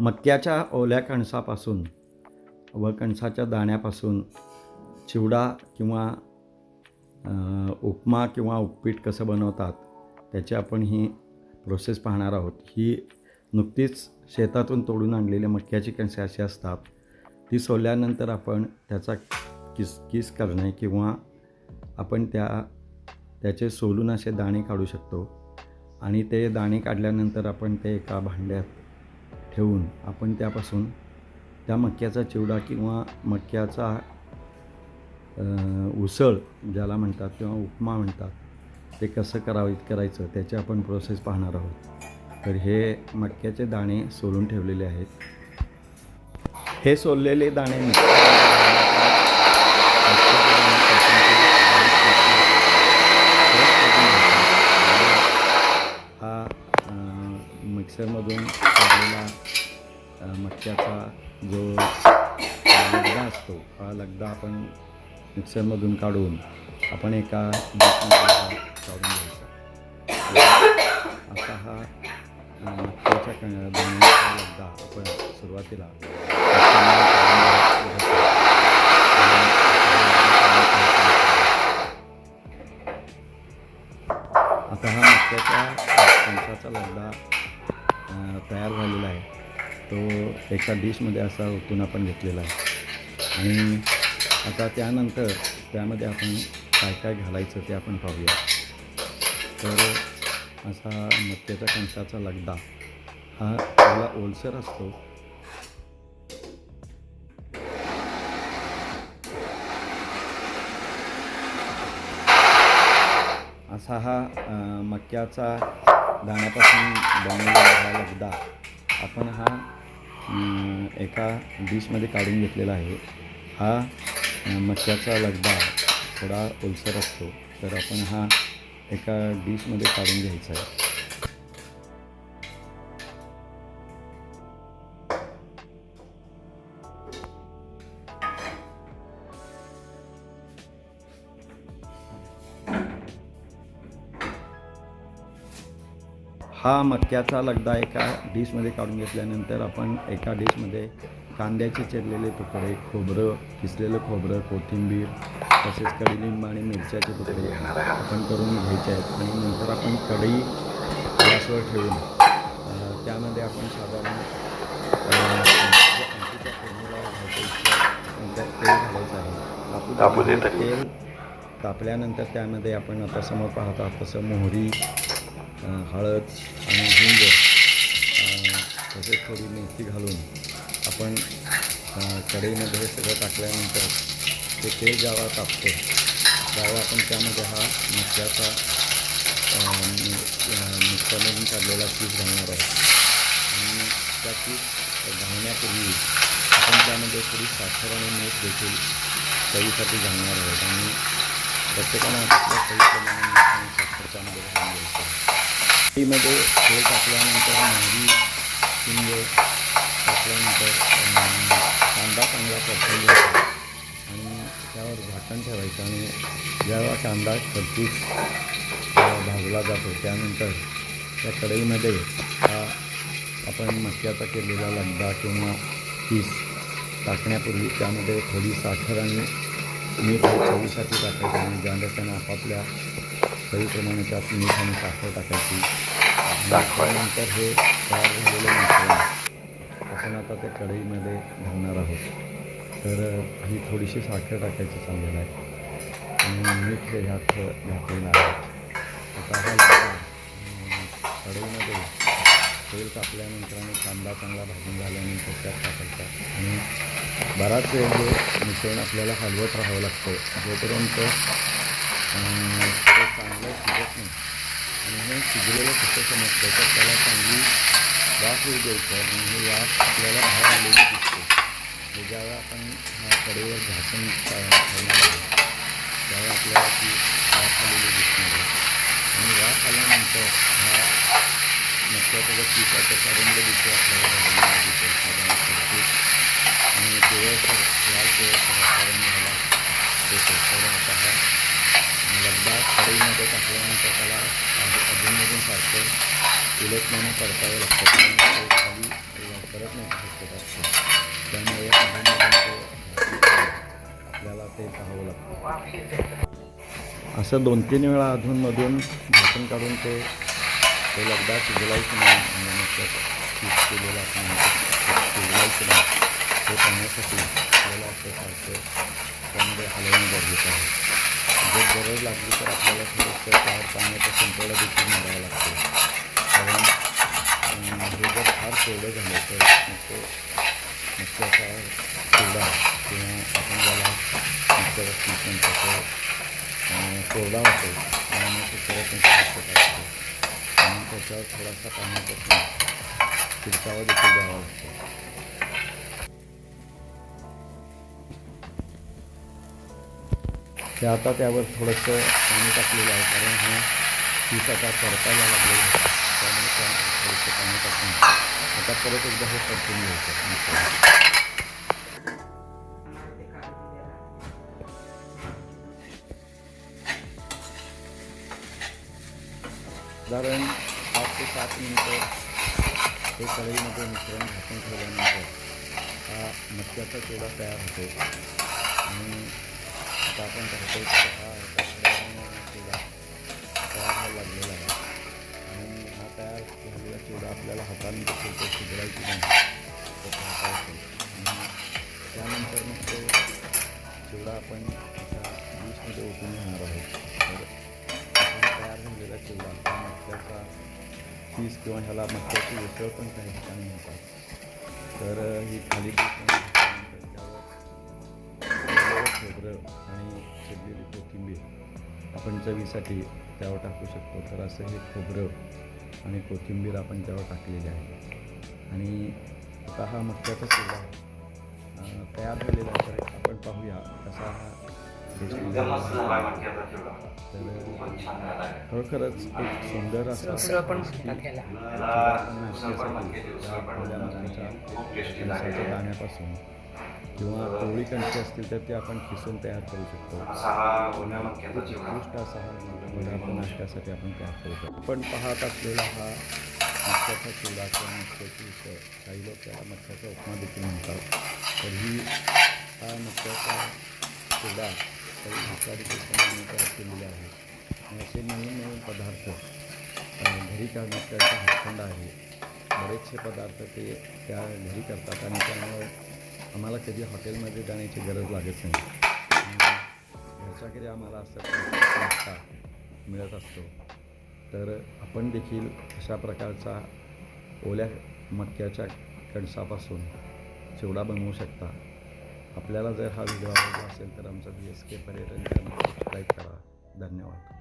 मक्याच्या ओल्या कणसापासून व कणसाच्या दाण्यापासून चिवडा किंवा उपमा किंवा उपपीठ कसं बनवतात त्याची आपण ही प्रोसेस पाहणार आहोत. ही नुकतीच शेतातून तोडून आणलेल्या मक्याची कणसे अशी असतात. ती सोलल्यानंतर आपण त्याचा किस किस करणे किंवा आपण त्या त्याचे सोलून असे दाणे काढू शकतो. आणि ते दाणे काढल्यानंतर आपण ते एका भांड्यात ठेवून आपण त्यापासून त्या मक्याचा चिवडा किंवा मक्याचा उसळ ज्याला म्हणतात किंवा उपमा म्हणतात ते कसं करावं करायचं त्याची आपण प्रोसेस पाहणार आहोत. तर हे मक्याचे दाणे सोलून ठेवलेले आहेत. हे सोललेले दाणे हा मिक्सरमधून मटक्याचा मक्याचा जो लगदा असतो हा लगदा आपण मिक्सरमधून काढून आपण एका डिशमध्ये हा काढून घ्यायचा. असा हा मटक्याच्या बनवण्याचा लगदा आपण सुरुवातीला आता हा मक्याच्या कणसाचा लगदा तयार झालेला आहे. तो एका डिशमध्ये असा ओतून आपण घेतलेला आहे. आणि आता त्यानंतर त्यामध्ये आपण काय काय घालायचं ते आपण पाहूया. तर असा मक्याच्या कणसाचा लगदा हा थोडा ओलसर असतो. असा हा मक्याचा दाण्यापासून बनवलेला हा लगदा. आपण हा एका डिशमध्ये काढून घेतलेला आहे. हा अ, मक्याचा लगदा थोडा ओलसर असतो. तर आपण हा एका डिशमध्ये काढून घ्यायचा आहे. हा मक्याचा लगदा एका डिशमध्ये काढून घेतल्यानंतर आपण एका डिशमध्ये कांद्याचे चिरलेले तुकडे खोबरं किसलेलं खोबरं कोथिंबीर तसेच कडीलिंब आणि मिरच्याचे तुकडे आपण करून घ्यायचे आहेत. आणि नंतर आपण कढई गॅसवर ठेवून त्यामध्ये आपण साधारण तेल घालायचं आहे. तापू. तेल तापल्यानंतर त्यामध्ये आपण आता समोर पाहता तसं मोहरी हळद आणि हिंग तसेच थोडी मेथी घालून आपण कढईमध्ये हे सगळं टाकल्यानंतर ते तेल जावा तापतो त्यावेळी आपण त्यामध्ये हा मक्याचा मिक्सरमधून काढलेला पीस घालणार आहे. आणि त्या पीस घालण्यापूर्वी आपण त्यामध्ये थोडी साखर आणि मीठ देखील चवीसाठी घालणार आहोत. आणि प्रत्येकानं आपल्या चवीप्रमाणे मीठ आणि साखर त्यामध्ये घालून द्यायचं आहे. मध्ये तेल टाकल्यानंतर मोहरी शिंग टाकल्यानंतर कांदा चांगला परतून घ्यायचा आणि त्यावर झाकण ठेवायचं आणि जेव्हा कांदा खरपूस भाजला जातो त्यानंतर त्या कढईमध्ये हा आपण मक्याचा केलेला लगदा किंवा पीस टाकण्यापूर्वी त्यामध्ये थोडी साखर आणि मीठ चवीसाठी टाकायचं आणि ज्या त्यांना आपापल्या चवीप्रमाणे त्यात मीठ आणि साखर टाकायची. आणि त्यानंतर हे तयार झालेलं मिश्रण आपण आता त्या कढईमध्ये घालणार आहोत. तर ही थोडीशी साखर टाकायची सांगेल आहे आणि मीठ हे ह्यात घातलेलं आहे. आता हा कढईमध्ये तेल तापल्यानंतर आणि कांदा चांगला भाजून झाल्यानंतर त्यात टाकायचा. आणि बराच वेळ हे मिश्रण आपल्याला हलवत राहावं लागतं. जोपर्यंत ते चांगलं शिजत नाही आणि हे शिजलेलं कसं समजतं तर त्याला चांगली वाफ येऊ द्यायचं आणि हे वाफ आपल्याला बाहेर आलेली दिसते म्हणजे ज्यावेळा आपण ह्या कडेवर झाकण ठेवणार आहोत त्यावेळी आपल्याला ती वाफ आलेली दिसणार आहे आणि वाफ आल्यानंतर ह्या मक्याचा जो पीस आहे त्याचा रंग दिसतो आपल्याला बघायला दिसेल साधारण खरपूस आणि पिवळसर लाल केवळ रंग झाला दिसेल तर आता हा डब्बा कढईमध्ये टाकल्यानंतर त्याला अधूनमधून सारखं उलटण्याने परतावं लागतं. त्यामुळे खाली परत नाही शकतो त्यामुळे आपल्याला ते पाहावं लागतं. असं दोन तीन वेळा अधूनमधून भाषण काढून ते तो लगदा शिजवायचं नाही. म्हणजे केलेला शिजवायचं नाही. पाहण्यासाठी आपल्याला ते सारखं त्यामध्ये हलवणं गरजेचं आहे. जर गरज लागली तर आपल्याला थोडंसं त्यावर पाण्याचा संपवडा देखील मारावा लागतो. कारण हे जर फार कोरडं झालं तर मग तो मक्याचा किंवा आपण ज्याला मक्याचा पीठ कोरडा होतो आणि मग तो परत शक्यता असते. म्हणून त्याच्यावर थोडासा पाण्याचा शिरकावा देखील द्यावा लागतो. ते आता त्यावर थोडंसं पाणी टाकलेलं आहे कारण हा पीठ आता परतायला लागलेलं होतं त्यामुळे त्या थोडंसं पाणी टाकून आता परत एकदा हे परतून घ्यायचं साधारण पाच ते सात मिनटं ते कढईमध्ये मिश्रण घासून ठेवल्यानंतर हा मक्याचा चिवडा तयार होतो. आणि आपण पाहतो हा एका तयार व्हायला लागलेला आहे आणि हा तयार झालेला चिवडा आपल्याला हाताने देखील तो शिजवायची नाही तो पाहता येतो आणि त्यानंतर मग तो चिवडा आपण एका डिशमध्ये ओतून घेणार आहोत तर तयार झालेला चिवडा हा मक्याचा चीज किंवा ह्याला मक्याची उसळ पण काही ठिकाणी म्हणतात तर ही खाली खोबरं आणि चिरलेली कोथिंबीर आपण चवीसाठी त्यावर टाकू शकतो. तर असं हे खोबरं आणि कोथिंबीर आपण त्यावर टाकलेली आहे. आणि आता हा मक्याचा चिवडा तयार झालेला आहे. तर आपण पाहूया कसा हा खरोखरच एक सुंदर असा सगळं पण टाकायला कणसाच्या दाण्यापासून. किंवा कोवळी कणसे असतील तर ते आपण खिसून तयार करू शकतो. उत्कृष्ट असा हा पदार्थ नाश्त्यासाठी आपण तयार करू शकतो. आपण पाहत असलेला हा मक्याचा चिवडा किंवा मक्याची उसळ काही लोक त्याला मक्याचा उपमा देखील म्हणतात. तर ही हा मक्याचा चिवडा काही भाकरी देखील तयार केलेला आहे असे नवीन नवीन पदार्थ घरी करण्यात त्यांचा हातखंड आहे. बरेचसे पदार्थ ते त्या घरी करतात आणि त्यामुळे आम्हाला कधी हॉटेलमध्ये जाण्याची गरज लागत नाही. घरच्याकडे आम्हाला असं मिळत असतो. तर आपण देखील अशा प्रकारचा ओल्या मक्याच्या कणसापासून चिवडा बनवू शकता. आपल्याला जर हा व्हिडिओ आवडला असेल तर आमचा बी एस के पर्यटन चॅनल सबस्क्राईब करा. धन्यवाद.